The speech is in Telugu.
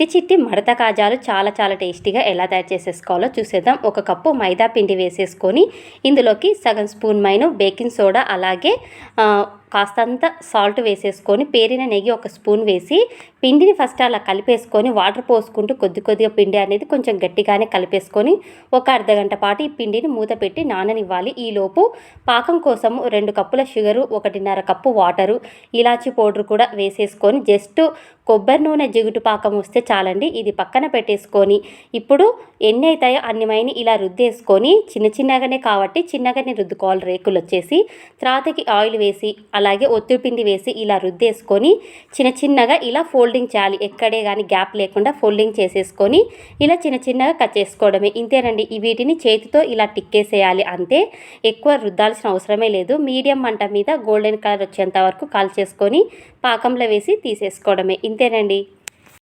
చిట్టి చిట్టి మడత కాజాలు చాలా చాలా టేస్టీగా ఎలా తయారు చేసేసుకోవాలో చూసేద్దాం. ఒక కప్పు మైదా పిండి వేసేసుకొని ఇందులోకి సగం స్పూన్ మైను బేకింగ్ సోడా అలాగే కాస్తంత సాల్ట్ వేసేసుకొని పేరిన నెయ్యి ఒక స్పూన్ వేసి పిండిని ఫస్ట్ అలా కలిపేసుకొని వాటర్ పోసుకుంటూ కొద్ది కొద్దిగా పిండి అనేది కొంచెం గట్టిగానే కలిపేసుకొని ఒక అర్ధగంట పాటు ఈ పిండిని మూత పెట్టి నాననివ్వాలి. ఈలోపు పాకం కోసం రెండు కప్పుల షుగరు ఒకటిన్నర కప్పు వాటరు ఇలాచి పౌడర్ కూడా వేసేసుకొని జస్ట్ కొబ్బరి నూనె జిగుటు పాకం వస్తే చాలండి. ఇది పక్కన పెట్టేసుకొని ఇప్పుడు ఎన్ని అవుతాయో అన్ని మైని ఇలా రుద్దేసుకొని చిన్న చిన్నగానే కాబట్టి చిన్నగానే రుద్దుకోవాలి. రేకులు వచ్చేసి తర్వాతకి ఆయిల్ వేసి అలాగే ఒత్తిడి పిండి వేసి ఇలా రుద్దేసుకొని చిన్న చిన్నగా ఇలా ఫోల్డింగ్ చేయాలి. ఎక్కడే కానీ గ్యాప్ లేకుండా ఫోల్డింగ్ చేసేసుకొని ఇలా చిన్న చిన్నగా కట్ చేసుకోవడమే. ఇంతేనండి. ఈ వీటిని చేతితో ఇలా టిక్కేసేయాలి అంతే. ఎక్కువ రుద్దాల్సిన అవసరమే లేదు. మీడియం మంట మీద గోల్డెన్ కలర్ వచ్చేంత వరకు కాల్ చేసుకొని పాకంలో వేసి తీసేసుకోవడమే. ఇంతేనండి.